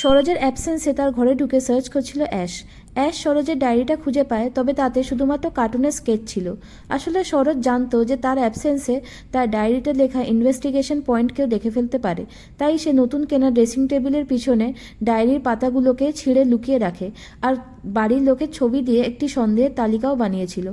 সরোজের অ্যাবসেন্সে তার ঘরে ঢুকে সার্চ করছিল অ্যাশ। অ্যাশ সরোজের ডায়েরিটা খুঁজে পায়, তবে তাতে শুধুমাত্র কার্টুনের স্কেচ ছিল। আসলে সরোজ জানতো যে তার অ্যাবসেন্সে তার ডায়েরিতে লেখা ইনভেস্টিগেশন পয়েন্ট কেউ দেখে ফেলতে পারে। তাই সে নতুন কেনা ড্রেসিং টেবিলের পিছনে ডায়েরির পাতাগুলোকে ছিঁড়ে লুকিয়ে রাখে আর বাড়ির লোকের ছবি দিয়ে একটি সন্দেহের তালিকাও বানিয়েছিল।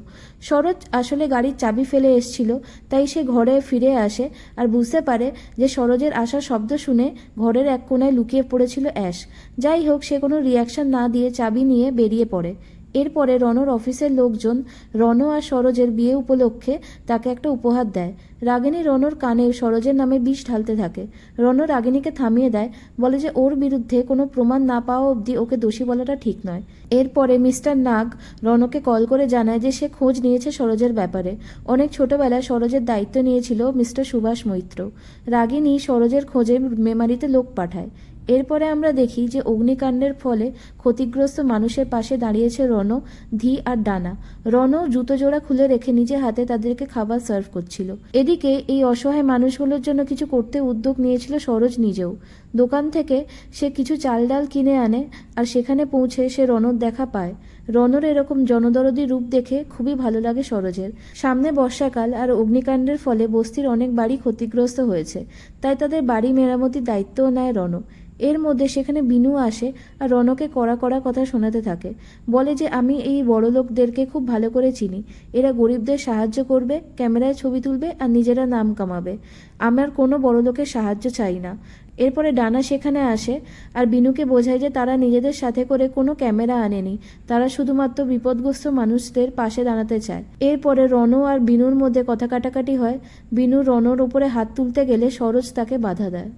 সরোজ আসলে গাড়ির চাবি ফেলে এসছিল, তাই সে ঘরে ফিরে আসে আর বুঝতে পারে যে সরোজের আসার শব্দ শুনে ঘরের এক কোণায় লুকিয়ে পড়েছিল অ্যাশ। যাই হোক, সে কোনো রিয়াকশন না দিয়ে চাবি নিয়ে বেরিয়ে পড়ে। এরপরে রনর অফিসের লোকজন রন আর সরোজের বিয়ে উপলক্ষে তাকে একটা উপহার দেয়। রাগিনী রনর কানে সরোজের নামে বিষ ঢালতে থাকে। রন রাগিনীকে থামিয়ে দেয়, বলে যে ওর বিরুদ্ধে কোনো প্রমাণ না পাওয়া অবধি ওকে দোষী বলাটা ঠিক নয়। এরপরে মিস্টার নাগ রনকে কল করে জানায় যে সে খোঁজ নিয়েছে সরোজের ব্যাপারে। অনেক ছোটবেলায় সরোজের দায়িত্ব নিয়েছিল মিস্টার সুভাষ মৈত্র। রাগিনী সরোজের খোঁজে মেমারিতে লোক পাঠায়। এরপরে আমরা দেখি যে অগ্নিকাণ্ডের ফলে ক্ষতিগ্রস্ত মানুষের পাশে দাঁড়িয়েছে রণ ধি আর ডানা। রণ জুতো জোড়া খুলে রেখে নিজে হাতে তাদেরকে খাবার সার্ভ করছিল। এদিকে এই অসহায় মানুষগুলোর জন্য কিছু করতে উদ্যোগ নিয়েছিল সরোজ নিজেও। দোকান থেকে সে কিছু চাল ডাল কিনে আনে আর সেখানে পৌঁছে সে রণর দেখা পায়। রণর এরকম জনদরদি রূপ দেখে খুবই ভালো লাগে সরোজের। সামনে বর্ষাকাল আর অগ্নিকাণ্ডের ফলে বস্তির অনেক বাড়ি ক্ষতিগ্রস্ত হয়েছে, তাই তাদের বাড়ি মেরামতির দায়িত্বও নেয় রণ এর মধ্যে সেখানে বিনু আসে আর রনকে কড়া কড়া কথা শোনাতে থাকে। বলে যে, আমি এই বড় লোকদেরকে খুব ভালো করে চিনি। এরা গরিবদের সাহায্য করবে, ক্যামেরায় ছবি তুলবে আর নিজেরা নাম কামাবে। আমার কোনো বড় লোকের সাহায্য চাই না। এরপরে ডানা সেখানে আসে আর বিনুকে বোঝায় যে, তারা নিজেদের সাথে করে কোনো ক্যামেরা আনেনি। তারা শুধুমাত্র বিপদগ্রস্ত মানুষদের পাশে দাঁড়াতে চায়। এরপরে রণ আর বিনুর মধ্যে কথা কাটাকাটি হয়। বিনু রণর উপরে হাত তুলতে গেলে সরোজ তাকে বাধা দেয়।